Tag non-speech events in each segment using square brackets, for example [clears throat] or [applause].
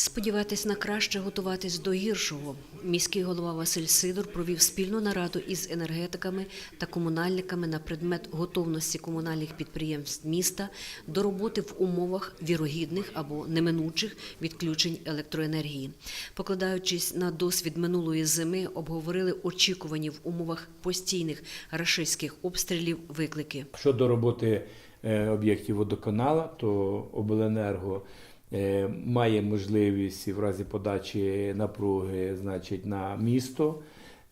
Сподіватись на краще, готуватись до гіршого. Міський голова Василь Сидор провів спільну нараду із енергетиками та комунальниками на предмет готовності комунальних підприємств міста до роботи в умовах вірогідних або неминучих відключень електроенергії. Покладаючись на досвід минулої зими, обговорили очікувані в умовах постійних рашистських обстрілів виклики. Щодо роботи е, об'єктів водоканала, то обленерго має можливість в разі подачі напруги значить, на місто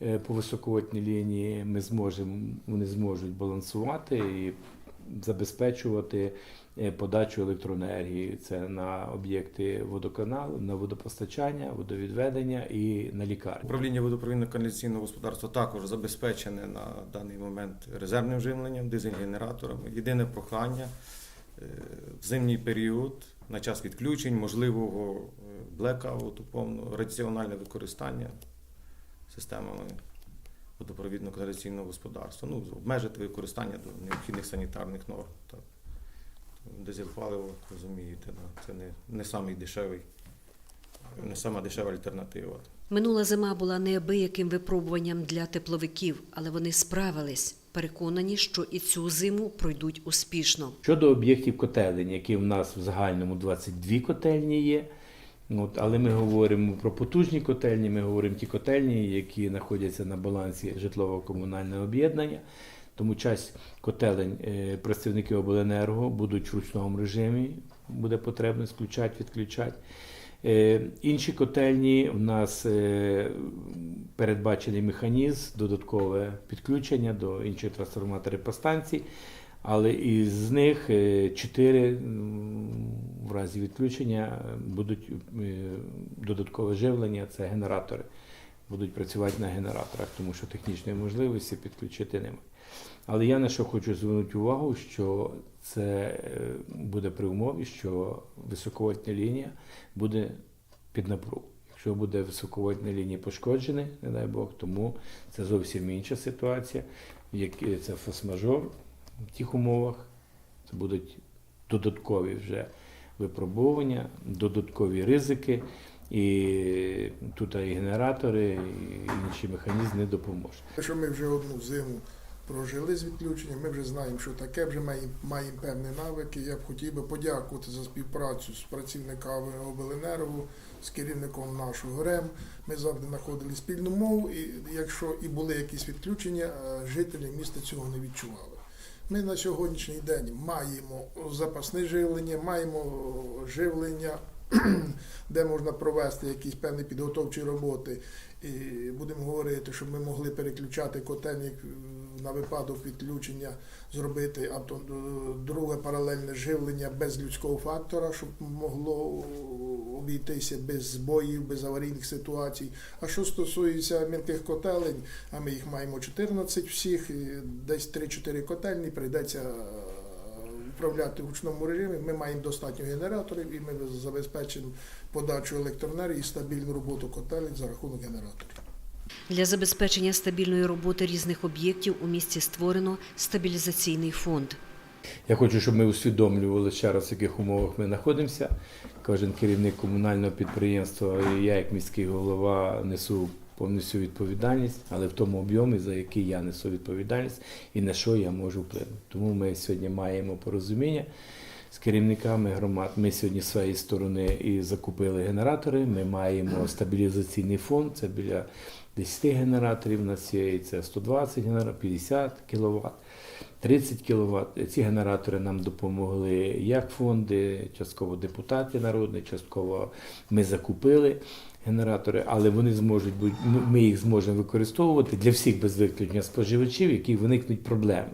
е, по високовольтній лінії. Ми зможемо, вони зможуть балансувати і забезпечувати е, подачу електроенергії. Це на об'єкти водоканалу, на водопостачання, водовідведення і на лікарні. Управління водопровідно-каналізаційного господарства також забезпечене на даний момент резервним живленням, дизель-генераторами. Єдине прохання е, в зимній період на час відключень, можливого е, блекауту, повного раціональне використання системами водопровідно-каналізаційного господарства. Ну, обмежити використання до необхідних санітарних норм. Так. Дизель паливо, розумієте, це не, не самий дешевий, не сама дешева альтернатива. Минула зима була неабияким випробуванням для тепловиків, але вони справились. Переконані, що і цю зиму пройдуть успішно. Щодо об'єктів котелень, які в нас в загальному 22 котельні є. От, але ми говоримо про потужні котельні, ми говоримо ті котельні, які знаходяться на балансі житлово-комунального об'єднання. Тому часть котелень е, працівники обленерго будуть в ручному режимі, буде потрібно включати, відключати. Е, Інші котельні в нас е, передбачений механізм, додаткове підключення до інших трансформаторів по станції, але із них е, чотири в разі відключення будуть е, додаткове живлення, це генератори. Будуть працювати на генераторах, тому що технічної можливості підключити немає. Але я на що хочу звернути увагу, що це е, буде при умові, що високовольтна лінія буде під напругу. Якщо буде високовольтна лінія пошкоджена, не дай Бог, тому це зовсім інша ситуація. Як це форс-мажор в тих умовах, це будуть додаткові вже випробування, додаткові ризики. І тут і генератори, і інші механізми не допоможуть. Що ми вже одну зиму прожили з відключенням, ми вже знаємо, що таке, вже маємо, маємо певні навики. Я б хотів би подякувати за співпрацю з працівниками обленерго, з керівником нашого РЕМ. Ми завжди знаходили спільну мову, і якщо і були якісь відключення, е, жителі міста цього не відчували. Ми на сьогоднішній день маємо запасне живлення, маємо живлення, [clears throat] де можна провести якісь певні підготовчі роботи. І будемо говорити, щоб ми могли переключати котельник е, на випадок відключення, зробити авто, друге паралельне живлення без людського фактора, щоб могло обійтися без збоїв, без аварійних ситуацій. А що стосується мілких котелень, а ми їх маємо 14 всіх, десь 3-4 котельні прийдеться е, управляти в ручному режимі. Ми маємо достатньо генераторів і ми забезпечимо подачу електроенергії і стабільну роботу котелень за рахунок генераторів. Для забезпечення стабільної роботи різних об'єктів у місті створено стабілізаційний фонд. Я хочу, щоб ми усвідомлювали ще раз, в яких умовах ми знаходимося. Кожен керівник комунального підприємства, і я, як міський голова, несу повністю відповідальність, але в тому об'ємі, за який я несу відповідальність і на що я можу вплинути. Тому ми сьогодні маємо порозуміння з керівниками громад. Ми сьогодні з своєї сторони і закупили генератори. Ми маємо стабілізаційний фонд, це біля 10 генераторів. У нас є це 120 генераторів, 50 кВт. 30 кВт. Ці генератори нам допомогли як фонди, частково депутати народні, частково ми закупили генератори, але вони зможуть бути, ми їх зможемо використовувати для всіх без виключення споживачів, які виникнуть проблеми.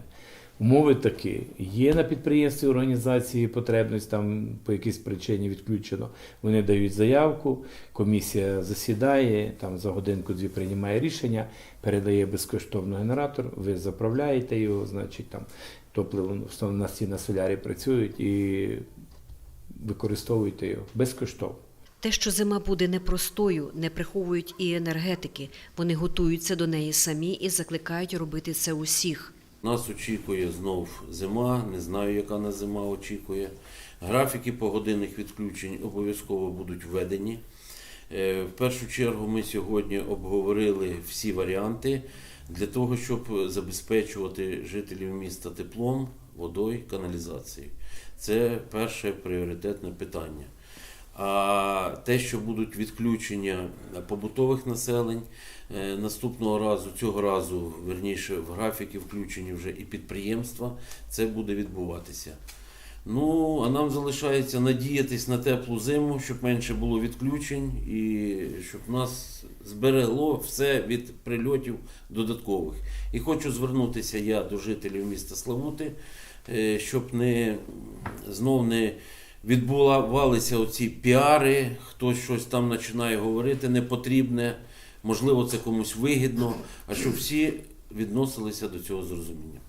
Умови такі. Є на підприємстві організації потребність там по якійсь причині відключено. Вони дають заявку, комісія засідає, там за годинку-дві приймає рішення, передає безкоштовно генератор, ви заправляєте його, значить там топливо в нас ці на солярі працюють і використовуєте його безкоштовно. Те, що зима буде непростою, не приховують і енергетики. Вони готуються до неї самі і закликають робити це усіх. Нас очікує знов зима, не знаю, яка нас зима очікує. Графіки погодинних відключень обов'язково будуть введені. Е, В першу чергу ми сьогодні обговорили всі варіанти для того, щоб забезпечувати жителів міста теплом, водою, каналізацією. Це перше пріоритетне питання. А те, що будуть відключення побутових населень е, наступного разу, цього разу, верніше, в графіки включені вже і підприємства, це буде відбуватися. Ну, а нам залишається надіятись на теплу зиму, щоб менше було відключень і щоб нас зберегло все від прильотів додаткових. І хочу звернутися я до жителів міста Славути, е, щоб не знов не відбувалися оці піари, хтось щось там починає говорити непотрібне, можливо, це комусь вигідно, а щоб всі відносилися до цього з розумінням.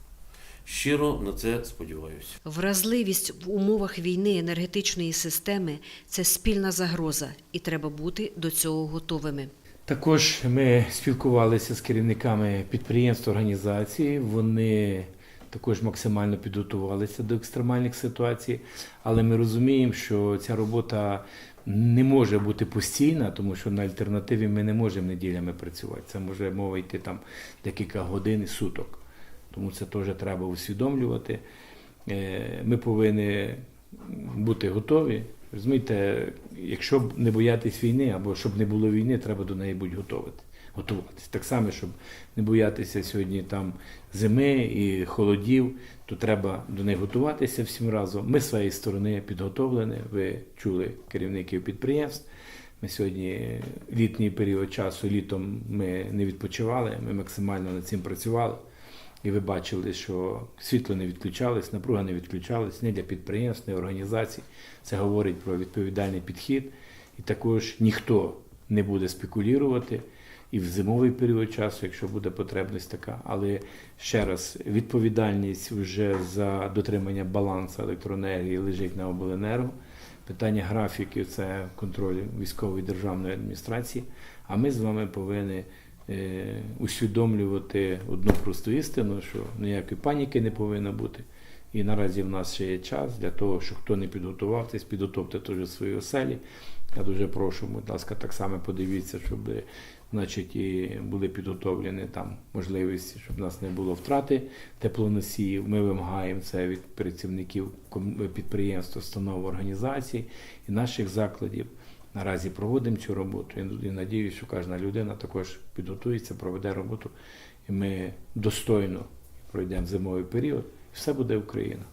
Щиро на це сподіваюся. Вразливість в умовах війни енергетичної системи це спільна загроза, і треба бути до цього готовими. Також ми спілкувалися з керівниками підприємств організації. Вони також максимально підготувалися до екстремальних ситуацій, але ми розуміємо, що ця робота не може бути постійна, тому що на альтернативі ми не можемо неділями працювати. Це може мова йти там декілька годин і суток. Тому це теж треба усвідомлювати. Е, Ми повинні бути готові. Розумієте, якщо не боятись війни, або щоб не було війни, треба до неї бути готові. Готуватись. Так само, щоб не боятися сьогодні там зими і холодів, то треба до них готуватися всім разом. Ми з своєї сторони підготовлені. Ви чули керівників підприємств. Ми сьогодні літній період часу, літом ми не відпочивали, ми максимально над цим працювали. І ви бачили, що світло не відключалось, напруга не відключалась ні для підприємств, ні організацій. Це говорить про відповідальний підхід. І також ніхто не буде спекулювати і в зимовий період часу, якщо буде потребність така. Але ще раз, відповідальність вже за дотримання балансу електроенергії лежить на обленерго. Питання графіків це контроль військової державної адміністрації. А ми з вами повинні е, усвідомлювати одну просту істину, що ніякої паніки не повинно бути. І наразі в нас ще є час для того, що хто не підготувався, підготовте теж свої оселі. Я дуже прошу, будь ласка, так само подивіться, щоб значить, і були підготовлені там можливості, щоб в нас не було втрати теплоносіїв. Ми вимагаємо це від працівників підприємств, установ організацій і наших закладів. Наразі проводимо цю роботу і надіюсь, що кожна людина також підготується, проведе роботу, і ми достойно пройдемо зимовий період, все буде Україна.